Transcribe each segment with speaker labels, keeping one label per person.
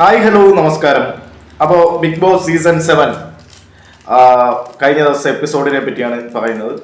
Speaker 1: Hi hello നമസ്കാരം. അപ്പോൾ big Boss season seven കഴിഞ്ഞ ദിവസം എപ്പിസോഡിനെ പറ്റിയാണ് പറയുന്നത്.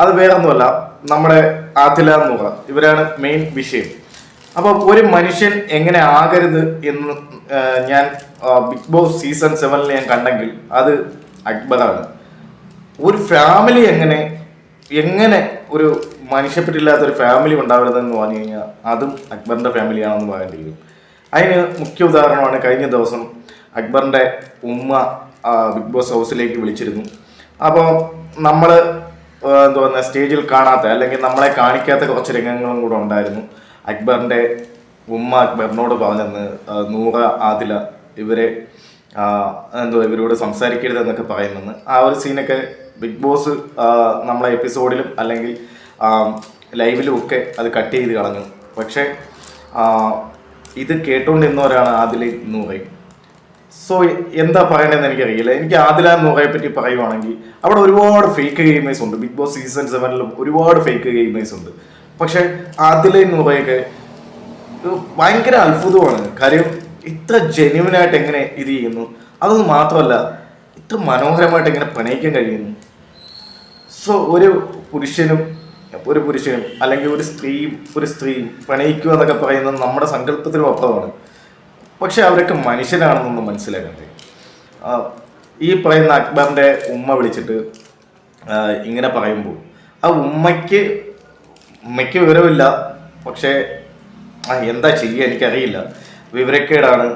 Speaker 1: അത് വേറൊന്നുമല്ല നമ്മുടെ ആദില നൂറ ഇവരാണ് മെയിൻ വിഷയം. അപ്പോൾ ഒരു മനുഷ്യൻ എങ്ങനെ ആകരുത് എന്ന് ഞാൻ ബിഗ് ബോസ് സീസൺ സെവനിൽ ഞാൻ കണ്ടെങ്കിൽ അത് അക്ബറാണ്. ഒരു ഫാമിലി എങ്ങനെ എങ്ങനെ ഒരു മനുഷ്യപ്പെട്ടില്ലാത്ത ഒരു ഫാമിലി ഉണ്ടാവരുതെന്ന് പറഞ്ഞു കഴിഞ്ഞാൽ അതും അക്ബറിന്റെ ഫാമിലിയാണെന്ന് പറയേണ്ടി വരും. അതിന് മുഖ്യ ഉദാഹരണമാണ് കഴിഞ്ഞ ദിവസം അക്ബറിന്റെ ഉമ്മ ബിഗ് ബോസ് ഹൗസിലേക്ക് വിളിച്ചിരുന്നു. അപ്പോൾ നമ്മൾ എന്താ പറയുക സ്റ്റേജിൽ കാണാത്ത അല്ലെങ്കിൽ നമ്മളെ കാണിക്കാത്ത കുറച്ച് രംഗങ്ങളും കൂടെ ഉണ്ടായിരുന്നു. അക്ബറിന്റെ ഉമ്മ അക്ബറിനോട് പറഞ്ഞെന്ന് നൂറ ആദില ഇവരെ എന്തോ ഇവരോട് സംസാരിക്കരുത് എന്നൊക്കെ പറയുന്നെന്ന്. ആ ഒരു സീനൊക്കെ ബിഗ് ബോസ് നമ്മളെ എപ്പിസോഡിലും അല്ലെങ്കിൽ ലൈവിലും ഒക്കെ അത് കട്ട് ചെയ്ത് കളഞ്ഞു. പക്ഷേ ഇത് കേട്ടുകൊണ്ടിരുന്നവരാണ് ആദില നൂറയും സോ എന്താ പറയണതെന്ന് എനിക്കറിയില്ല. എനിക്ക് ആദില നൂറയെ പറ്റി പറയുവാണെങ്കിൽ അവിടെ ഒരുപാട് ഫേക്ക് ഗെയിമേഴ്സ് ഉണ്ട്. ബിഗ് ബോസ് സീസൺ സെവനിലും ഒരുപാട് ഫേക്ക് ഗെയിമേഴ്സ് ഉണ്ട്. പക്ഷെ ആദില നൂറയൊക്കെ ഭയങ്കര അത്ഭുതമാണ്. കാര്യം ഇത്ര ജെന്യുവൻ ആയിട്ട് എങ്ങനെ ഇത് ചെയ്യുന്നു? അതൊന്നും മാത്രമല്ല ഇത്ര മനോഹരമായിട്ട് എങ്ങനെ പ്രണയിക്കാൻ കഴിയുന്നു? സോ ഒരു പുരുഷനും ഒരു പുരുഷനും അല്ലെങ്കിൽ ഒരു സ്ത്രീ ഒരു സ്ത്രീ പ്രണയിക്കുക എന്നൊക്കെ പറയുന്നത് നമ്മുടെ സങ്കല്പത്തിനും അപ്പുറമാണ് പക്ഷെ അവരൊക്കെ മനുഷ്യരാണെന്നൊന്ന് മനസ്സിലാക്കണ്ടേ. ഈ പറയുന്ന അക്ബറിന്റെ ഉമ്മ വിളിച്ചിട്ട് ഇങ്ങനെ പറയുമ്പോൾ ആ ഉമ്മയ്ക്ക് ഉമ്മയ്ക്ക് വിവരമില്ല പക്ഷേ എന്താ ചെയ്യുക എനിക്കറിയില്ല. വിവരക്കേടാണ്.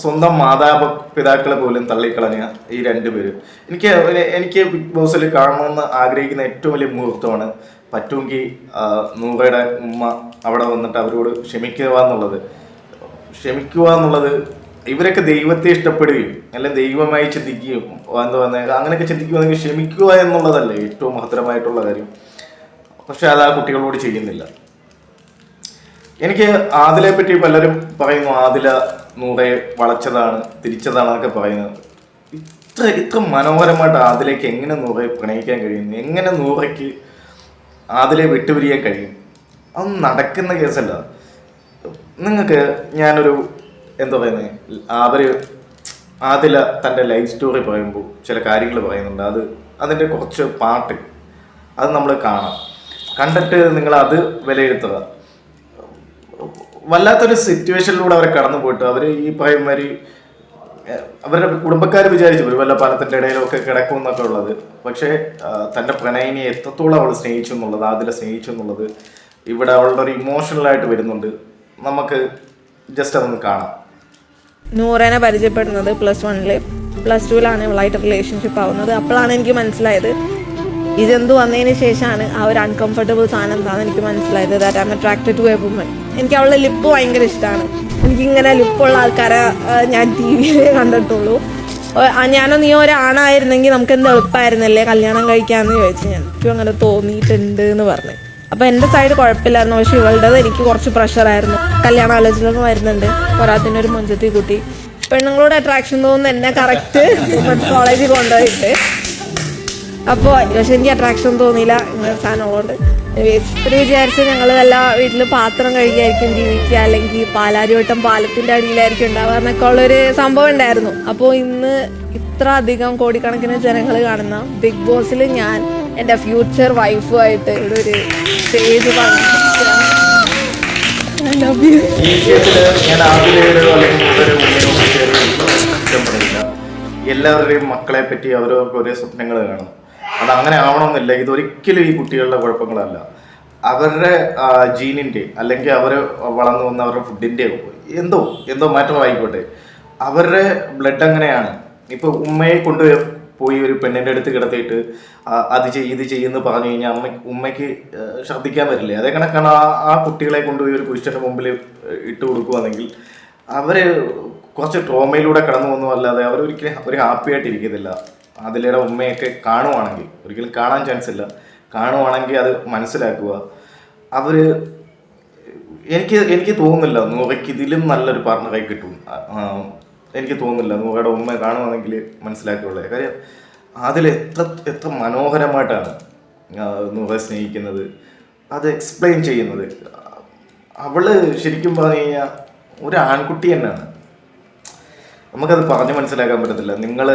Speaker 1: സ്വന്തം മാതാപിതാക്കളെ പോലും തള്ളിക്കളഞ്ഞ ഈ രണ്ടുപേരും എനിക്ക് എനിക്ക് ബിഗ് ബോസിൽ കാണണമെന്ന് ആഗ്രഹിക്കുന്ന ഏറ്റവും വലിയ മുഹൂർത്തമാണ് പറ്റുമെങ്കിൽ നൂറയുടെ ഉമ്മ അവിടെ വന്നിട്ട് അവരോട് ക്ഷമിക്കുക എന്നുള്ളത്. ക്ഷമിക്കുക എന്നുള്ളത് ഇവരൊക്കെ ദൈവത്തെ ഇഷ്ടപ്പെടുകയും അല്ലെ ദൈവമായി ചിന്തിക്കുകയും എന്താ പറയുക അങ്ങനെയൊക്കെ ചിന്തിക്കുകയാണെങ്കിൽ ക്ഷമിക്കുക എന്നുള്ളതല്ലേ ഏറ്റവും മഹത്തരമായിട്ടുള്ള കാര്യം. പക്ഷെ അത് ആ കുട്ടികളോട് ചെയ്യുന്നില്ല. എനിക്ക് ആദിലെ പറ്റി പലരും പറയുന്നു ആദില നൂറയെ വളച്ചതാണ് തിരിച്ചതാണ് എന്നൊക്കെ പറയുന്നത്. ഇത്ര ഇത്ര മനോഹരമായിട്ട് ആദിലേക്ക് എങ്ങനെ നൂറയെ പ്രണയിക്കാൻ കഴിയുന്നു? എങ്ങനെ നൂറയ്ക്ക് ആദിലെ വിട്ടുപിരിയാൻ കഴിയും. അതൊന്നും നടക്കുന്ന കേസല്ല. നിങ്ങൾക്ക് ഞാനൊരു എന്താ പറയുന്നത് അവർ ആദില തന്റെ ലൈഫ് സ്റ്റോറി പറയുമ്പോൾ ചില കാര്യങ്ങൾ പറയുന്നുണ്ട്. അത് അതിന്റെ കുറച്ച് പാട്ട് അത് നമ്മൾ കാണാം. കണ്ടിട്ട് നിങ്ങൾ അത് വിലയിരുത്തുക. വല്ലാത്തൊരു സിറ്റുവേഷനിലൂടെ അവർ കടന്നു പോയിട്ട് അവർ ഈ പറയുമാതിരി അവരുടെ കുടുംബക്കാർ വിചാരിച്ചു ഒരു വല്ല പാലത്തിന്റെ ഇടയിലൊക്കെ കിടക്കും എന്നൊക്കെ ഉള്ളത്. പക്ഷേ തന്റെ പ്രണയിനിയെ എത്രത്തോളം അവൾ സ്നേഹിച്ചു എന്നുള്ളത് അതിലെ സ്നേഹിച്ചു എന്നുള്ളത് ഇവിടെ അവളുടെ ഒരു ഇമോഷണൽ ആയിട്ട് വരുന്നുണ്ട്. നമുക്ക് ജസ്റ്റ് അതൊന്ന് കാണാം.
Speaker 2: നൂറേനെ പരിചയപ്പെടുന്നത് പ്ലസ് വണ്ണിൽ പ്ലസ് ടുവിലാണ് ഇവളായിട്ട് റിലേഷൻഷിപ്പ് ആവുന്നത്. അപ്പോഴാണ് എനിക്ക് മനസ്സിലായത് ഇതെന്ത് വന്നതിന് ശേഷമാണ് ആ ഒരു അൺകംഫർട്ടബിൾ സാധനം എന്താണെന്ന് എനിക്ക് മനസ്സിലായത്. That I'm attracted to a woman എനിക്ക് അവളുടെ ലിപ്പ് ഭയങ്കര ഇഷ്ടമാണ് എനിക്കിങ്ങനെ ലുപ്പുള്ള ആൾക്കാരെ ഞാൻ ടി വിയിലേ കണ്ടിട്ടുള്ളൂ. ഞാനോ നീ ഒരാണായിരുന്നെങ്കിൽ നമുക്ക് എന്ത് എളുപ്പമായിരുന്നല്ലേ കല്യാണം കഴിക്കാമെന്ന് ചോദിച്ചു ഞാൻ എനിക്കും അങ്ങനെ തോന്നിയിട്ടുണ്ട് എന്ന് പറഞ്ഞു. അപ്പോൾ എന്റെ സൈഡ് കുഴപ്പമില്ലായിരുന്നു പക്ഷെ ഇവളുടേത് എനിക്ക് കുറച്ച് പ്രഷറായിരുന്നു കല്യാണ ആലോചനകൾ വരുന്നുണ്ട്. പോരാത്തിന് ഒരു മുഞ്ചത്തി കുട്ടി. പെണ്ണുങ്ങളോട് അട്രാക്ഷൻ തോന്നുന്നു എന്നെ കറക്റ്റ് കോളേജിൽ കൊണ്ടുപോയിട്ട്. അപ്പോൾ പക്ഷെ എനിക്ക് അട്രാക്ഷൻ തോന്നിയില്ല ഇങ്ങനെ സാധനമുള്ളതുകൊണ്ട് ഒരു വിചാരിച്ച് ഞങ്ങൾ എല്ലാ വീട്ടിൽ പാത്രം കഴുകിയായിരിക്കും ജീവിക്കുക അല്ലെങ്കിൽ പാലാരിവട്ടം പാലത്തിന്റെ അടിയിലായിരിക്കും ഉണ്ടാവുക എന്നൊക്കെ ഉള്ളൊരു സംഭവം ഉണ്ടായിരുന്നു. അപ്പോൾ ഇന്ന് ഇത്ര അധികം കോടിക്കണക്കിന് ജനങ്ങൾ കാണുന്ന ബിഗ് ബോസിൽ ഞാൻ എന്റെ ഫ്യൂച്ചർ വൈഫുമായിട്ട് ഇവിടെ ഒരു സ്റ്റേജ്
Speaker 1: എല്ലാവരുടെയും മക്കളെ പറ്റി അവരവർക്ക് ഒരേ സ്വപ്നങ്ങൾ കാണും. അത് അങ്ങനെ ആവണമെന്നില്ല. ഇതൊരിക്കലും ഈ കുട്ടികളുടെ കുഴപ്പങ്ങളല്ല. അവരുടെ ജീനിന്റെ അല്ലെങ്കിൽ അവർ വളർന്നു വന്ന അവരുടെ ഫുഡിന്റെ എന്തോ എന്തോ മാറ്റം ആയിക്കോട്ടെ അവരുടെ ബ്ലഡ് അങ്ങനെയാണ് ഇപ്പോൾ ഉമ്മയെ കൊണ്ട് പോയി ഒരു പെണ്ണിന്റെ അടുത്ത് കിടത്തിയിട്ട് അത് ചെയ്ത് ഇത് ചെയ്യുന്നു പറഞ്ഞു കഴിഞ്ഞാൽ അമ്മ ഉമ്മയ്ക്ക് ശ്രദ്ധിക്കാൻ പറ്റില്ലേ അതേ കണക്കാണ് ആ ആ കുട്ടികളെ കൊണ്ടുപോയി ഒരു പുരുഷന്റെ മുമ്പിൽ ഇട്ട് കൊടുക്കുകയാണെങ്കിൽ അവർ കുറച്ച് ട്രോമയിലൂടെ കടന്നു വന്നു അല്ലാതെ അവർ ഒരിക്കലും ഒരു ഹാപ്പി ആയിട്ട് ഇരിക്കത്തില്ല അതിലയുടെ ഉമ്മയൊക്കെ കാണുവാണെങ്കിൽ ഒരിക്കലും കാണാൻ ചാൻസ് ഇല്ല. കാണുവാണെങ്കിൽ അത് മനസ്സിലാക്കുക. അവർ എനിക്ക് എനിക്ക് തോന്നുന്നില്ല നൂറയ്ക്ക് ഇതിലും നല്ലൊരു പാർട്ണറെ കിട്ടും. എനിക്ക് തോന്നുന്നില്ല നൂറയുടെ ഉമ്മ കാണുവാണെങ്കിൽ മനസ്സിലാക്കുകയുള്ളേ കാര്യം അതിൽ എത്ര എത്ര മനോഹരമായിട്ടാണ് നൂറെ സ്നേഹിക്കുന്നത്. അത് എക്സ്പ്ലെയിൻ ചെയ്യുന്നത്. അവൾ ശരിക്കും പറഞ്ഞു കഴിഞ്ഞാൽ ഒരു ആൺകുട്ടി തന്നെയാണ്. നമുക്കത് പറഞ്ഞു മനസ്സിലാക്കാൻ പറ്റത്തില്ല. നിങ്ങൾ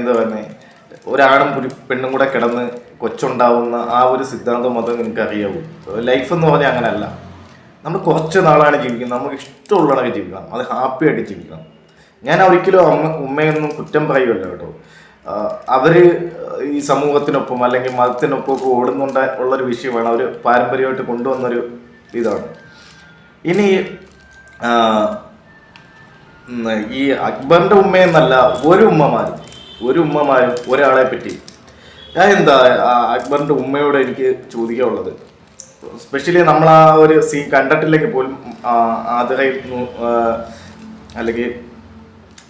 Speaker 1: എന്താ പറയുന്നത് ഒരാണും ഒരു പെണ്ണും കൂടെ കിടന്ന് കൊച്ചുണ്ടാവുന്ന ആ ഒരു സിദ്ധാന്തം അത് നിങ്ങൾക്ക് അറിയാവൂ ലൈഫ് എന്ന് പറഞ്ഞാൽ അങ്ങനെയല്ല നമ്മൾ കുറച്ച് നാളാണ് ജീവിക്കുന്നത്. നമുക്ക് ഇഷ്ടമുള്ളതൊക്കെ ജീവിക്കണം. അത് ഹാപ്പി ആയിട്ട് ജീവിക്കണം. ഞാൻ ഒരിക്കലും അമ്മ ഉമ്മയൊന്നും കുറ്റം പറയുമല്ല കേട്ടോ. അവർ ഈ സമൂഹത്തിനൊപ്പം അല്ലെങ്കിൽ മതത്തിനൊപ്പം ഒക്കെ ഓടുന്നുണ്ട് ഉള്ളൊരു വിഷയമാണ് അവർ പാരമ്പര്യമായിട്ട് കൊണ്ടുവന്നൊരു ഇതാണ്. ഇനി ഈ അക്ബറിന്റെ ഉമ്മയെന്നല്ല ഒരു ഉമ്മമാരും. ഒരു ഉമ്മമാരും ഒരാളെ പറ്റി ഞാൻ എന്താ അക്ബറിന്റെ ഉമ്മയോട് എനിക്ക് ചോദിക്കാനുള്ളത് സ്പെഷ്യലി നമ്മൾ ആ ഒരു സീൻ കണ്ടിട്ടില്ലെങ്കിൽ പോലും ആതിരയും നൂ- ആ, അല്ലെങ്കിൽ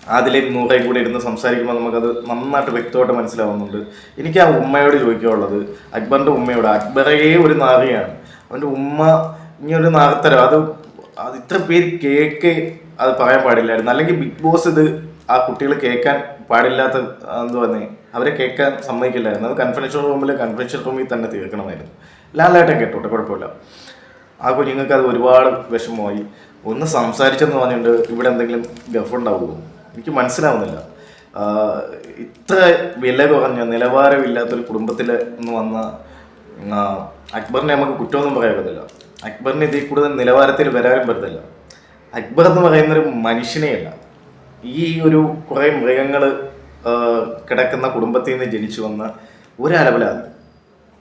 Speaker 1: അതിലെ നൂറായി കൂടെ ഇരുന്ന് സംസാരിക്കുമ്പോൾ നമുക്കത് നന്നായിട്ട് വ്യക്തമായിട്ട് മനസ്സിലാവുന്നുണ്ട്. എനിക്ക് ആ ഉമ്മയോട് ചോദിക്കാനുള്ളത് അക്ബറിന്റെ ഉമ്മയോട് അക്ബറേ ഒരു നാറിയാണ്. അവന്റെ ഉമ്മ ഇനി ഒരു നാർത്തരം അത് അത് ഇത്ര പേര് കേക്ക് അത് പറയാൻ പാടില്ലായിരുന്നു. അല്ലെങ്കിൽ ബിഗ് ബോസ് ഇത് ആ കുട്ടികൾ കേൾക്കാൻ പാടില്ലാത്ത എന്ത് പറഞ്ഞേ അവരെ കേൾക്കാൻ സമ്മതിക്കില്ലായിരുന്നു. അത് കൺഫറൻഷ്യൽ റൂമിൽ കൺഫറൻഷ്യൽ റൂമിൽ തന്നെ തീർക്കണമായിരുന്നു. ലാലായിട്ടും കേട്ടോട്ടെ കുഴപ്പമില്ല. ആ കുഞ്ഞുങ്ങൾക്ക് അത് ഒരുപാട് വിഷമമായി. ഒന്ന് സംസാരിച്ചെന്ന് പറഞ്ഞുകൊണ്ട് ഇവിടെ എന്തെങ്കിലും ഗഫ് ഗഫുണ്ടാവുമോ എനിക്ക് മനസ്സിലാവുന്നില്ല. ഇത്ര വില കുറഞ്ഞ നിലവാരമില്ലാത്തൊരു കുടുംബത്തിൽ നിന്ന് വന്ന അക്ബറിനെ നമുക്ക് കുറ്റമൊന്നും പറയാൻ പറ്റില്ല. അക്ബറിന് ഇതിൽ കൂടുതൽ നിലവാരത്തിൽ വരാനും പറ്റത്തില്ല. അക്ബർ എന്ന് പറയുന്നൊരു മനുഷ്യനെയല്ല. ഈ ഒരു കുറേ മൃഗങ്ങൾ കിടക്കുന്ന കുടുംബത്തിൽ നിന്ന് ജനിച്ചു വന്ന ഒരലവലാണ്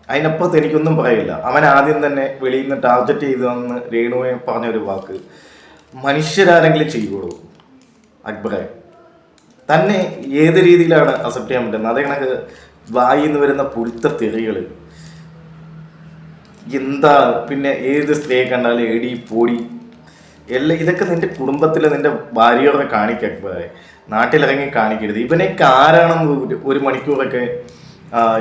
Speaker 1: അതിനപ്പുറത്ത് എനിക്കൊന്നും പറയില്ല. അവൻ ആദ്യം തന്നെ വെളിയിൽ നിന്ന് ടാർഗറ്റ് ചെയ്തതെന്ന് രേണുവെ പറഞ്ഞ ഒരു വാക്ക്. മനുഷ്യരാരെങ്കിലും ചെയ്യുള്ളൂ അക്ബറെ. തന്നെ ഏത് രീതിയിലാണ് അക്സെപ്റ്റ് ചെയ്യാൻ പറ്റുന്നത്? അതേ കണക്ക് വായിൽ നിന്ന് വരുന്ന പുഴുത്ത തെറികൾ എന്താ പിന്നെ ഏത് സ്ത്രീയെ കണ്ടാലും എടി പോടി എല്ലാം ഇതൊക്കെ നിന്റെ കുടുംബത്തിൽ നിന്റെ ഭാര്യയോടെ അക്ബറെ. നാട്ടിലിറങ്ങി കാണിക്കരുത്. ഇവനെയൊക്കെ ആരാണെന്ന് ഒരു- മണിക്കൂറൊക്കെ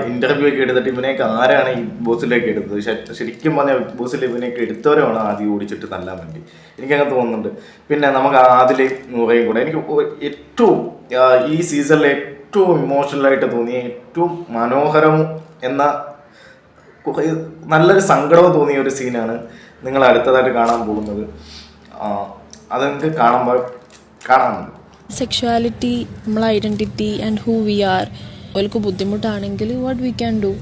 Speaker 1: ഇന്റർവ്യൂ ഒക്കെ എടുത്തിട്ട് ഇവനെയൊക്കെ ആരാണ് ഈ ബോസിലേക്ക് എടുത്തത്? ശരിക്കും പറഞ്ഞാൽ ബിഗ് ബോസിൽ ഇവനെയൊക്കെ എടുത്തവരാണ് ആദ്യം ഓടിച്ചിട്ട് തല്ലാൻ വേണ്ടി. എനിക്കങ്ങനെ തോന്നുന്നുണ്ട്. പിന്നെ നമുക്ക് ആദ്യം നൂറയും കൂടെ. എനിക്ക് ഏറ്റവും ഈ സീസണിലെ ഏറ്റവും ഇമോഷണലായിട്ട് തോന്നിയ ഏറ്റവും മനോഹരം എന്ന നല്ലൊരു സങ്കടവും തോന്നിയ ഒരു സീനാണ് നിങ്ങൾ അടുത്തതായിട്ട് കാണാൻ പോകുന്നത്. അത് കാണുമ്പോൾ കാണാനുണ്ട്.
Speaker 3: സെക്ഷുവാലിറ്റി നമ്മളെ identity and who we are ഓൽക്ക് ബുദ്ധിമുട്ടാണെങ്കിൽ വാട്ട് വി ക്യാൻ ഡു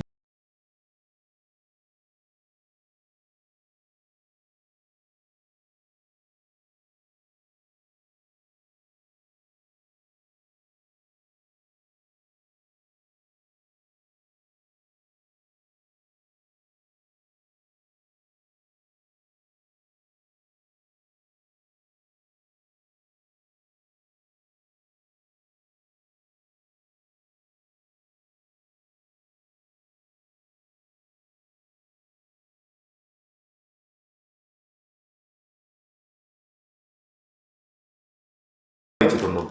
Speaker 1: വായിച്ചിട്ടുണ്ടോ?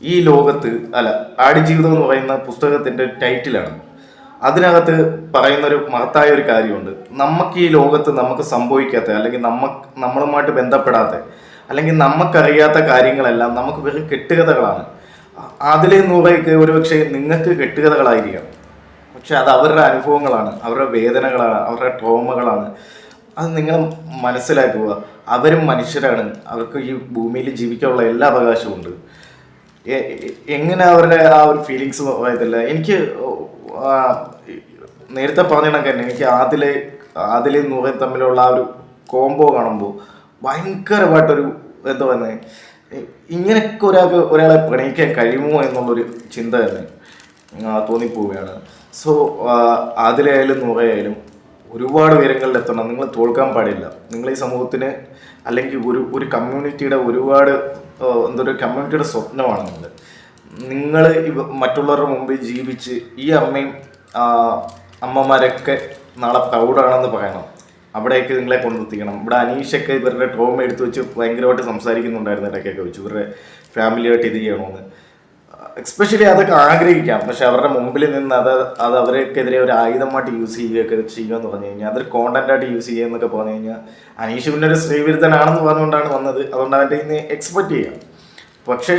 Speaker 1: ഈ ലോകത്ത് അല്ല ആടുജീവിതം എന്ന് പറയുന്ന പുസ്തകത്തിന്റെ ടൈറ്റിലാണ്. അതിനകത്ത് പറയുന്ന ഒരു മഹത്തായ ഒരു കാര്യമുണ്ട്. നമുക്ക് ഈ ലോകത്ത് നമുക്ക് സംഭവിക്കാത്ത അല്ലെങ്കിൽ നമുക്ക് നമ്മളുമായിട്ട് ബന്ധപ്പെടാത്ത അല്ലെങ്കിൽ നമുക്കറിയാത്ത കാര്യങ്ങളെല്ലാം നമുക്ക് വെറും കെട്ടുകഥകളാണ്. അതിലെ നൂറേക്ക് ഒരുപക്ഷെ നിങ്ങൾക്ക് കെട്ടുകഥകളായിരിക്കാം. പക്ഷെ അത് അവരുടെ അനുഭവങ്ങളാണ് അവരുടെ വേദനകളാണ് അവരുടെ ട്രോമകളാണ്. അത് നിങ്ങൾ മനസ്സിലാക്കുക അവരും മനുഷ്യരാണ്. അവർക്ക് ഈ ഭൂമിയിൽ ജീവിക്കാനുള്ള എല്ലാ അവകാശവും ഉണ്ട്. എങ്ങനെ അവരുടെ ആ ഒരു ഫീലിങ്സ് പറയത്തില്ല എനിക്ക് നേരത്തെ പറഞ്ഞ എനിക്ക് ആദിലെ ആദിലെ നൂറെ തമ്മിലുള്ള ആ ഒരു കോംബോ കാണുമ്പോൾ ഭയങ്കരമായിട്ടൊരു എന്താ പറയുന്നത് ഇങ്ങനെയൊക്കെ ഒരാൾക്ക് ഒരാളെ പ്രണയിക്കാൻ കഴിയുമോ എന്നുള്ളൊരു ചിന്ത തന്നെ തോന്നിപ്പോവുകയാണ്. സോ ആദിലായാലും നൂറയായാലും ഒരുപാട് ഉയരങ്ങളിൽ എത്തണം. നിങ്ങൾ തോൽക്കാൻ പാടില്ല. നിങ്ങൾ ഈ സമൂഹത്തിന് അല്ലെങ്കിൽ ഒരു ഒരു കമ്മ്യൂണിറ്റിയുടെ ഒരുപാട് എന്താ ഒരു കമ്മ്യൂണിറ്റിയുടെ സ്വപ്നമാണ് നിങ്ങൾ നിങ്ങൾ മറ്റുള്ളവരുടെ മുമ്പിൽ ജീവിച്ച് ഈ അമ്മയും അമ്മമാരൊക്കെ നാളെ പ്രൗഡാണെന്ന് പറയണം. അവിടേക്ക് നിങ്ങളെ കൊണ്ടെത്തിക്കണം ഇവിടെ അനീഷൊക്കെ ഇവരുടെ ട്രോമ എടുത്തു വെച്ച് ഭയങ്കരമായിട്ട് സംസാരിക്കുന്നുണ്ടായിരുന്നു ഇടയ്ക്കൊക്കെ വെച്ച്. ഇവരുടെ ഫാമിലിയായിട്ട് ഇത് ചെയ്യണമെന്ന് എക്സ്പെഷ്യലി അതൊക്കെ ആഗ്രഹിക്കാം. പക്ഷെ അവരുടെ മുമ്പിൽ നിന്ന് അത് അത് അവർക്കെതിരെ ഒരു ആയുധമായിട്ട് യൂസ് ചെയ്യുകയൊക്കെ ചെയ്യുമെന്ന് പറഞ്ഞു കഴിഞ്ഞാൽ അതൊരു കോണ്ടന്റ് ആയിട്ട് യൂസ് ചെയ്യുക എന്നൊക്കെ പറഞ്ഞു കഴിഞ്ഞാൽ അനീഷ് പിന്നെ ഒരു സ്ത്രീവിരുദ്ധനാണെന്ന് പറഞ്ഞുകൊണ്ടാണ് വന്നത്. അതുകൊണ്ട് അവന്റെ ഇന്ന് എക്സ്പെക്ട് ചെയ്യാം. പക്ഷേ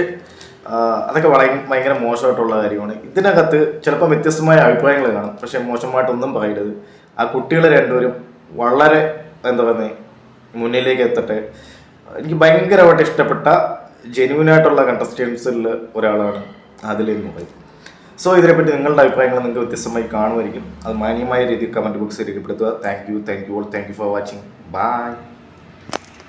Speaker 1: അതൊക്കെ വളരെ ഭയങ്കര മോശമായിട്ടുള്ള കാര്യമാണ്. ഇതിനകത്ത് ചിലപ്പോൾ വ്യത്യസ്തമായ അഭിപ്രായങ്ങൾ കാണും. പക്ഷെ മോശമായിട്ടൊന്നും പറയരുത്. ആ കുട്ടികൾ രണ്ടുപേരും വളരെ എന്താ പറയുന്നത് മുന്നിലേക്ക് എത്തട്ടെ. എനിക്ക് ഭയങ്കരമായിട്ട് ഇഷ്ടപ്പെട്ട ജെന്യൂനായിട്ടുള്ള കണ്ടസ്റ്റൻസിൽ ഒരാളാണ് അതിൽ മൊബൈൽ സോ ഇതിനെപ്പറ്റി നിങ്ങളുടെ അഭിപ്രായങ്ങൾ നിങ്ങൾക്ക് വ്യത്യസ്തമായി കാണുമായിരിക്കും. അത് മാന്യമായ രീതിയിൽ കമന്റ് ബോക്സിൽ രേഖപ്പെടുത്തുക. Thank you thank you all thank you for watching bye